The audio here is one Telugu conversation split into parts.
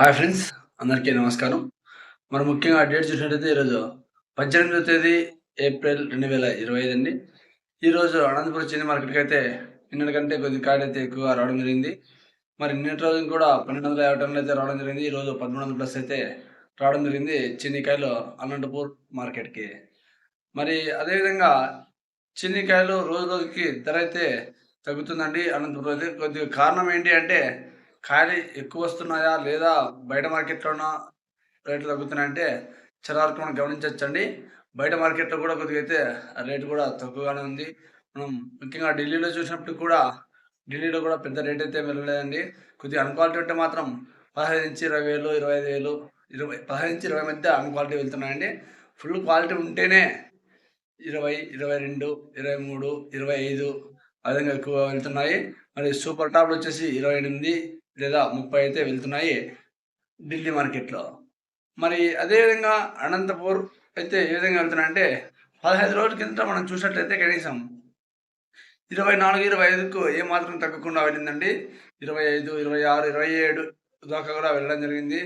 హాయ్ ఫ్రెండ్స్ అందరికీ నమస్కారం. మరి ముఖ్యంగా డేట్ చూసినట్టయితే ఈరోజు పద్దెనిమిదో తేదీ ఏప్రిల్ రెండు వేల ఇరవై ఐదు అండి. ఈరోజు అనంతపురం చిన్న మార్కెట్కి అయితే నిన్నటి కంటే కొద్ది కాయలు అయితే ఎక్కువగా రావడం జరిగింది. మరి నిన్నటి రోజు కూడా పన్నెండు వందల యాభై టన్నులు అయితే రావడం జరిగింది. ఈరోజు పదమూడు వందల ప్లస్ అయితే రావడం జరిగింది చిన్నికాయలు అనంతపూర్ మార్కెట్కి. మరి అదేవిధంగా చిన్నికాయలు రోజు రోజుకి ధర అయితే తగ్గుతుందండి అనంతపురం అయితే. కొద్దిగా కారణం ఏంటి అంటే ఖాళీ ఎక్కువ వస్తున్నాయా లేదా బయట మార్కెట్లోన రేట్లు తగ్గుతున్నాయంటే చాలా వరకు మనం గమనించవచ్చండి బయట మార్కెట్లో కూడా కొద్దిగా అయితే రేటు కూడా తక్కువగానే ఉంది. మనం ముఖ్యంగా ఢిల్లీలో చూసినప్పుడు కూడా ఢిల్లీలో కూడా పెద్ద రేట్ అయితే వెళ్ళలేదండి కొద్దిగా అన్క్వాలిటీ ఉంటే మాత్రం పదహైదు నుంచి ఇరవై వేలు ఇరవై ఐదు వేలు ఇరవై పదహైదు నుంచి ఇరవై మధ్య అన్క్వాలిటీ వెళ్తున్నాయండి. ఫుల్ క్వాలిటీ ఉంటేనే ఇరవై ఇరవై రెండు ఇరవై మూడు ఇరవై ఐదు ఆ విధంగా ఎక్కువ వెళ్తున్నాయి. మరి సూపర్ టాప్లు వచ్చేసి ఇరవై ఎనిమిది లేదా ముప్పై అయితే వెళ్తున్నాయి ఢిల్లీ మార్కెట్లో. మరి అదేవిధంగా అనంతపూర్ అయితే ఏ విధంగా వెళ్తున్నాయంటే పదహైదు రోజుల కింద మనం చూసినట్లయితే కనీసం ఇరవై నాలుగు ఇరవై ఐదుకు ఏమాత్రం తగ్గకుండా వెళ్ళిందండి. ఇరవై ఐదు ఇరవై ఆరు ఇరవై ఏడు దాకా కూడా వెళ్ళడం జరిగింది.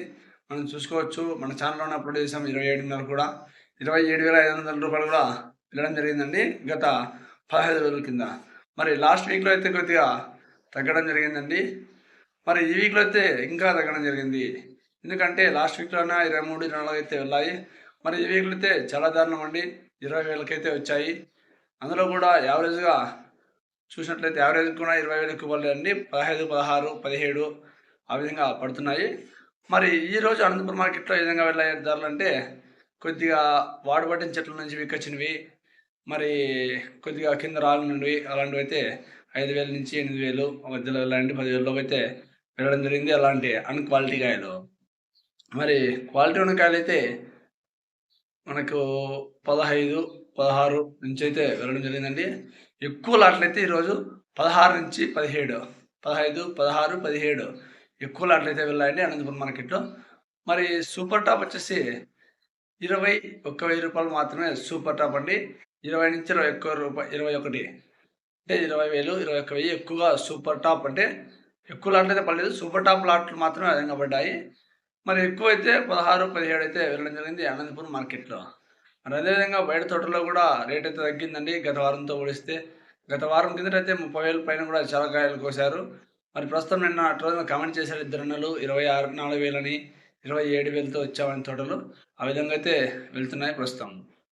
మనం చూసుకోవచ్చు మన ఛానల్లో అప్లోడ్ చేసాం ఇరవై ఏడున్నర కూడా ఇరవై ఏడు వేల ఐదు వందల రూపాయలు కూడా వెళ్ళడం జరిగిందండి గత పదహైదు రోజుల కింద. మరి లాస్ట్ వీక్లో అయితే కొద్దిగా తగ్గడం జరిగిందండి. మరి ఈ వీక్లో అయితే ఇంకా తగ్గడం జరిగింది. ఎందుకంటే లాస్ట్ వీక్లోనే ఇరవై మూడు ఇరవై నాలుగు అయితే వెళ్ళాయి. మరి ఈ వీక్లో అయితే చాలా దారుణం అండి. ఇరవై వేలకైతే వచ్చాయి. అందులో కూడా యావరేజ్గా చూసినట్లయితే యావరేజ్ కూడా ఇరవై వేలు ఎక్కువ పడలేదండి పదహైదు పదహారు పదిహేడు ఆ విధంగా పడుతున్నాయి. మరి ఈరోజు అనంతపురం మార్కెట్లో ఏ విధంగా వెళ్ళే ధరలు అంటే కొద్దిగా వాడబట్టిన చెట్ల నుంచి వికొచ్చినవి మరి కొద్దిగా కింద రాలినవి. నుండి అలాంటివి అయితే ఐదు వేల నుంచి ఎనిమిది వేలు మధ్యలో వెళ్ళండి పదివేలలోకి అయితే వెళ్ళడం జరిగింది. అలాంటి అన్ క్వాలిటీ కాయలు. మరి క్వాలిటీ ఉన్న కాయలు అయితే మనకు పదహైదు పదహారు నుంచి అయితే వెళ్ళడం జరిగిందండి. ఎక్కువ లాట్లు అయితే ఈరోజు పదహారు నుంచి పదిహేడు. పదహైదు పదహారు పదిహేడు ఎక్కువ లాట్లు అయితే వెళ్ళాయండి అనంతపురం మార్కెట్లో మరి సూపర్ టాప్ వచ్చేసి ఇరవై ఒక్క వెయ్యి రూపాయలు మాత్రమే సూపర్ టాప్ అండి. ఇరవై నుంచి ఇరవై ఒక్క రూపాయ ఇరవై ఒకటి. అంటే ఇరవై వేలు ఇరవై ఒక్క వెయ్యి ఎక్కువగా సూపర్ టాప్ అంటే ఎక్కువ లాట్లు అయితే పడలేదు సూపర్ టాప్ లాట్లు మాత్రమే అధికంగా పడ్డాయి. మరి ఎక్కువ అయితే పదహారు పదిహేడు అయితే వెళ్ళడం జరిగింది అనంతపురం మార్కెట్లో. మరి అదేవిధంగా బయట తోటలో కూడా రేట్ అయితే తగ్గిందండి. గత వారంతో పోలిస్తే గత వారం కిందట అయితే ముప్పై వేల పైన కూడా చాలా కాయలు కోశారు. మరి ప్రస్తుతం నిన్న రోజున కామెంట్ చేశారు ఇద్దరు నెలలు ఇరవై ఆరు నాలుగు వేలని ఇరవై ఏడు వేలతో వచ్చామని తోటలు ఆ విధంగా అయితే వెళ్తున్నాయి ప్రస్తుతం.